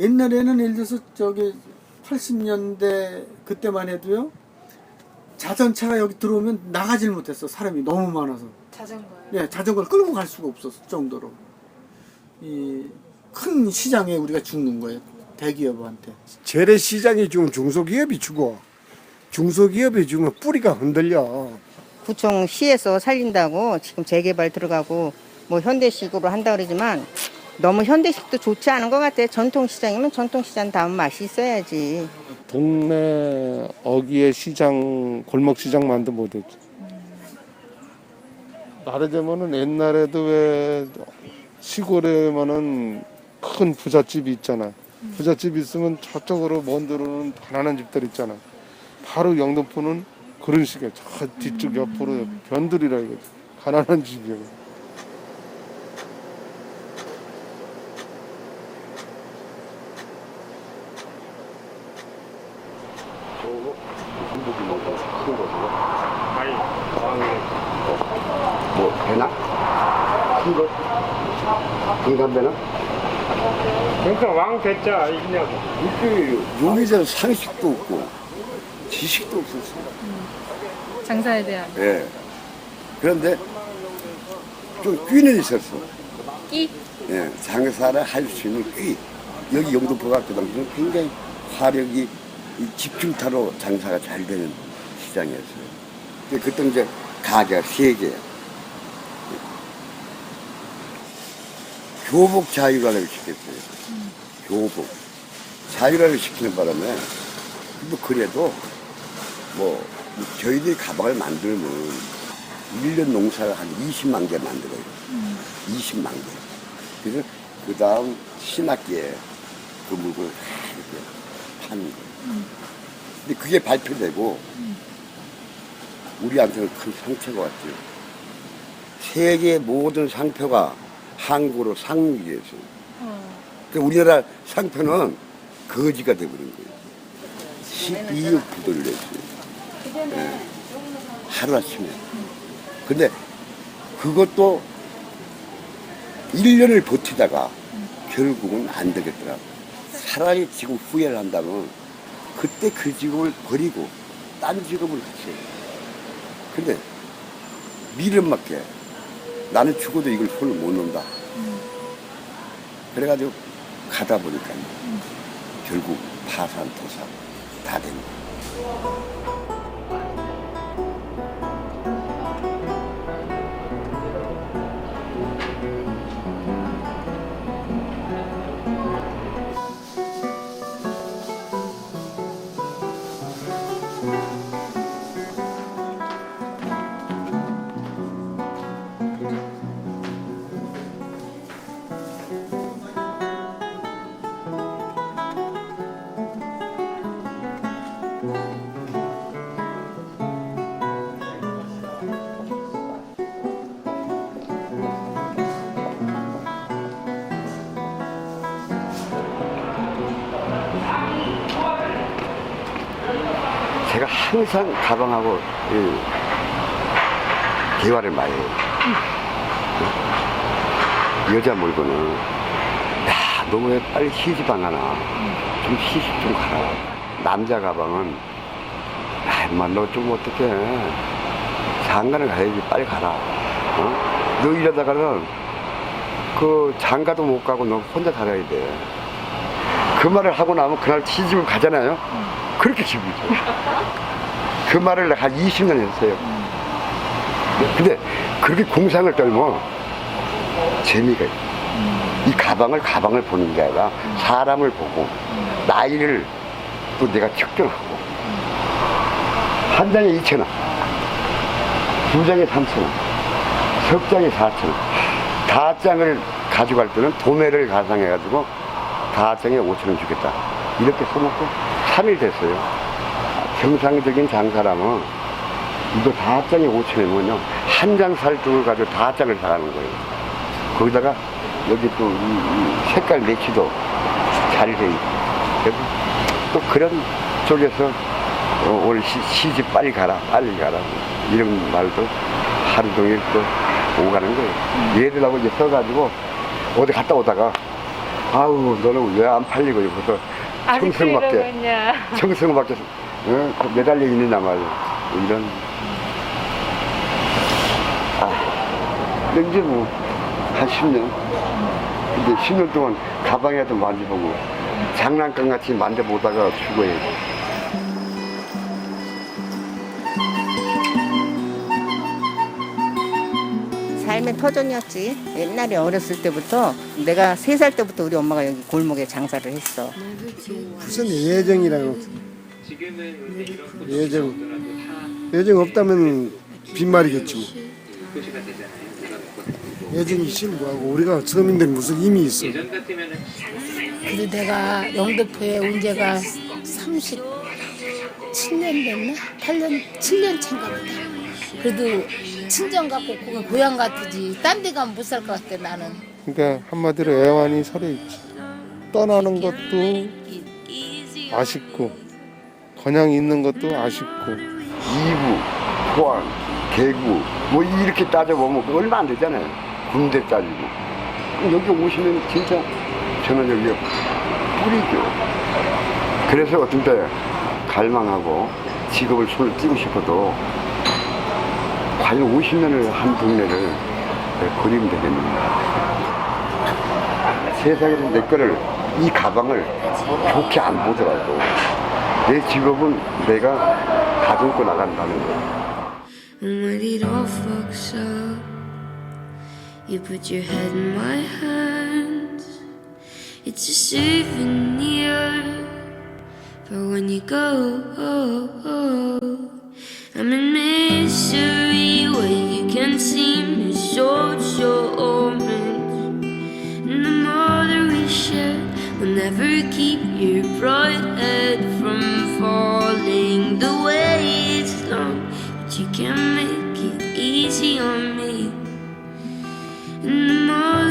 옛날에는 예를 들어서 저기 80년대 그때만 해도요. 자전차가 여기 들어오면 나가질 못했어. 사람이 너무 많아서. 자전거요. 예, 자전거를 끌고 갈 수가 없었을 정도로. 이 큰 시장에 우리가 죽는 거예요. 대기업한테. 재래시장이 지금 중소기업이 주고 중소기업이 주면 뿌리가 흔들려. 구청 시에서 살린다고 지금 재개발 들어가고 뭐 현대식으로 한다 그러지만 너무 현대식도 좋지 않은 것 같아. 전통시장이면 전통시장 다음 맛이 있어야지. 동네 어귀의 시장 골목 시장만도 못했지. 말하자면은 옛날에도 왜 시골에면은 큰 부잣집이 있잖아. 부잣집 있으면 저쪽으로 먼 데로는 가난한 집들 있잖아. 바로 영등포는 그런 식이야. 저 뒤쪽 옆으로 변들이라 이거지. 가난한 집이야. 뭐 되나? 큰 거? 인간배나? 그러니까 왕 대자 있냐고. 이게 용의자 상식도 없고 지식도 없었어요. 장사에 대한 예. 그런데 좀 끼는 있었어. 끼? 예. 장사를 할 수 있는 끼. 여기 영등포가 그 당시는 굉장히 화력이 이 집중타로 장사가 잘 되는 시장이었어요. 근데 그때 이제 가게가 세 개야. 교복 자율화를 시켰어요. 교복. 자율화를 시키는 바람에, 뭐, 그래도, 뭐, 저희들이 가방을 만들면, 1년 농사를 한 20만 개 만들어요. 20만 개. 그래서, 그 다음 신학기에 그 물건을 다 이렇게 파는 거예요. 근데 그게 발표되고, 우리한테는 큰 상처가 왔죠. 세계 모든 상표가 한국으로 상륙이 됐어요. 그 우리나라 상표는 거지가 돼버린 거예요. 12억 부도를 냈어요. 예. 하루아침에. 근데 그것도 1년을 버티다가 결국은 안 되겠더라고. 차라리 지금 후회를 한다면 그때 그 직업을 버리고 딴 직업을 했어요. 근데 미련 맞게 나는 죽어도 이걸 손을 못 놓는다. 그래가지고 가다 보니까 결국 파산, 도산 다 된 거예 제가 항상 가방하고 이 대화를 많이 해요. 여자 물건은 야, 너 왜 빨리 시집 안 가나? 좀 시집 좀 가라. 남자 가방은 야, 임마, 너좀 어떡해. 장가를 가야지, 빨리 가라. 어? 너 이러다가는 그 장가도 못 가고 너 혼자 살아야 돼. 그 말을 하고 나면 그날 시집을 가잖아요. 그렇게 좋아요. 그 말을 한 20년 했어요. 근데 그렇게 공상을 떨면 재미가 있어요. 이 가방을 가방을 보는 게 아니라 사람을 보고 나이를 또 내가 측정하고 한 장에 2천 원, 두 장에 3천 원, 석 장에 4천 원, 다 장을 가져갈 때는 도매를 가상해가지고 다 장에 5천 원 주겠다. 이렇게 써놓고 3일 됐어요. 정상적인 장사라면 이거 다 장에 5천 원이면요. 한 장 살 쪽을 가지고 다 장을 사가는 거예요. 거기다가 여기 또 이, 이 색깔 매치도 잘 돼 있고. 또 그런 쪽에서 어, 오늘 시, 시집 빨리 가라, 빨리 가라. 이런 말도 하루 종일 또 오가는 거예요. 얘들하고 이제 써가지고 어디 갔다 오다가 아우 너는 왜 안 팔리고 여기서 이러고 청승밖에 있냐. 청승밖에 어? 그 매달려 있느냐 말이야 이런 아 근데 이제 뭐한 10년 근데 10년 동안 가방에도 만져보고 장난감 같이 만져보다가 죽어야지 삶의 터전이었지. 옛날에 어렸을 때부터 내가 세 살 때부터 우리 엄마가 여기 골목에 장사를 했어. 무슨 예정이라고 예정 예정 없다면 빈말이겠지 뭐. 예정이 뭐하고 우리가 서민들 무슨 힘이 있어 그래도 내가 영등포에 온 지가 37년 됐나? 8년, 7년 차인가 보다. 그래도 친정 같고 고- 고향 같으지. 딴 데 가면 못 살 것 같아, 나는. 그러니까 한마디로 애환이 서려 있지. 떠나는 것도 아쉽고 그냥 있는 것도 아쉽고 이부, 포항, 대구 뭐 이렇게 따져보면 그 얼마 안 되잖아요 군대 따지고 여기 오시면 진짜 저는 여기 뿌리죠 그래서 어떤 때 갈망하고 직업을 손을 띄고 싶어도 과연 50년을 한 동네를 그리면 되겠는가 세상에서 내 거를 이 가방을 좋게 안 보더라도 내 직업은 내가 가지고 나간다는 거. And when it all fucks up, you put your head in my hands. It's a souvenir for when you go. I'm in will never keep your bright head from falling. The way is long, but you can make it easy on me. And the more